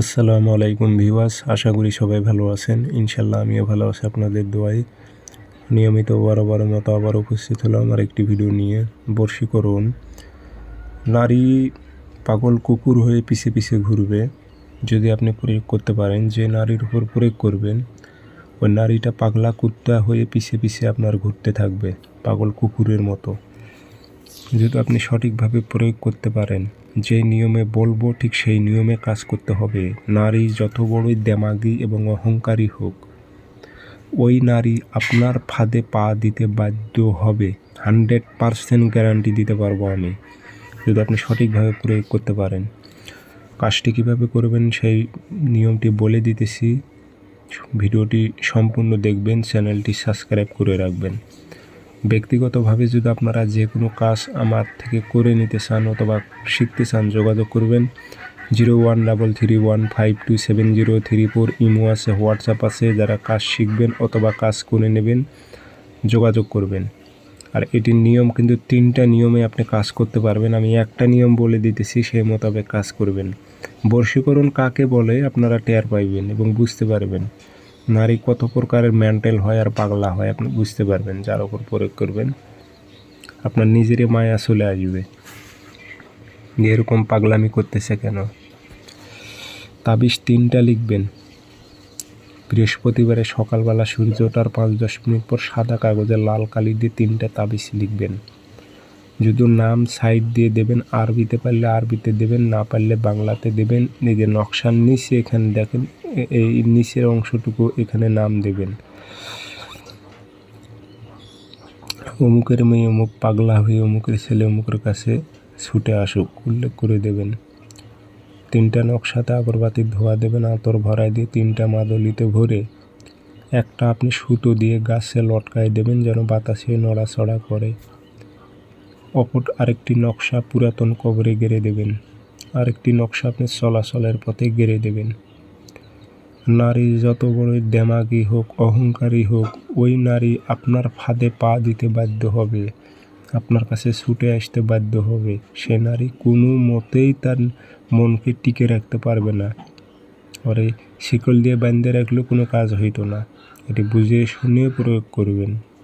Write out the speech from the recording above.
আসসালামু আলাইকুম ভিওয়াস আশা করি সবাই ভালো আছেন। ইনশাল্লাহ আমিও ভালো আছি আপনাদের দোয়াই নিয়মিত বরাবর মতো আবার উপস্থিত হলো আমার একটি ভিডিও নিয়ে। বর্ষীকরণ নারী পাগল কুকুর হয়ে পিছে পিছে ঘুরবে। যদি আপনি প্রয়োগ করতে পারেন, যে নারীর উপর প্রয়োগ করবেন, ওই নারীটা পাগলা কুত্তা হয়ে পিছে পিছে আপনার ঘুরতে থাকবে, পাগল কুকুরের মতো। যদি আপনি সঠিকভাবে প্রয়োগ করতে পারেন যে নিয়মে বলব, ঠিক সেই নিয়মে কাজ করতে হবে। নারী যত বড়ই দেমাগি এবং অহংকারী হোক, ওই নারী আপনার ফাঁদে পা দিতে বাধ্য হবে। হান্ড্রেড পারসেন্ট গ্যারান্টি দিতে পারব আমি, যদি আপনি সঠিকভাবে প্রয়োগ করতে পারেন। কাজটি কীভাবে করবেন সেই নিয়মটি বলে দিতেছি। ভিডিওটি সম্পূর্ণ দেখবেন, চ্যানেলটি সাবস্ক্রাইব করে রাখবেন। ব্যক্তিগতভাবে যদি আপনারা যে কোনো কাজ আমার থেকে করে নিতে চান অথবা শিখতে চান, যোগাযোগ করবেন। Zero one double three one five two seven zero three four imo আছে, হোয়াটসঅ্যাপ আছে, যারা কাজ শিখবেন অথবা কাজ করে নেবেন, যোগাযোগ করবেন। আর এটির নিয়ম কিন্তু তিনটা নিয়মে আপনি কাজ করতে পারবেন। আমি একটা নিয়ম বলে দিতেছি, সেই মোতাবেক কাজ করবেন। বর্ষীকরণ কাকে বলে আপনারা টের পাইবেন এবং বুঝতে পারবেন। নারী কত প্রকারের মেন্টাল হয় আর পাগলা হয় আপনি বুঝতে পারবেন, যার ওপর প্রয়োগ করবেন। আপনার নিজেরই মায়া চলে আসবে। যে এরকম পাগলামি করতেছে কেন? তাবিজ তিনটা লিখবেন। বৃহস্পতিবারে সকালবেলা সূর্য ওঠার পাঁচ দশ মিনিট পর সাদা কাগজে লাল কালি দিয়ে তিনটা তাবিজ লিখবেন। যদি নাম সাইড দিয়ে দেবেন, আরবিতে পারলে আরবিতে দেবেন, না পারলে বাংলাতে দেবেন, এই যে নকশার নিচে এখানে দেখেন এই নিচের অংশটুকু এখানে নাম দেবেন। অমুকের মেয়ে অমুক পাগলা হয়ে অমুকের ছেলে অমুকের কাছে ছুটে আসুক, উল্লেখ করে দেবেন। তিনটা নকশাতে আগরবাতির ধোয়া দেবেন, আতর ভরায় দিয়ে তিনটা মাদলিতে ভরে একটা আপনি সুতো দিয়ে গাছে লটকায় দেবেন, যেন বাতাসে নড়াচড়া করে। অপর আরেকটি নকশা পুরাতন কবরে গেড়ে দেবেন। আরেকটি নকশা আপনি চলাচলের পথে গেড়ে দেবেন। নারী যত বড় দেমাগি হোক, অহংকারী হোক, ওই নারী আপনার ফাঁদে পা দিতে বাধ্য হবে। আপনার কাছে ছুটে আসতে বাধ্য হবে। সে নারী কোনো মতেই তার মনকে টিকে রাখতে পারবে না। পরে শিকল দিয়ে বাঁধতে রাখলেও কোনো কাজ হইতো না। এটি বুঝে শুনে প্রয়োগ করবেন।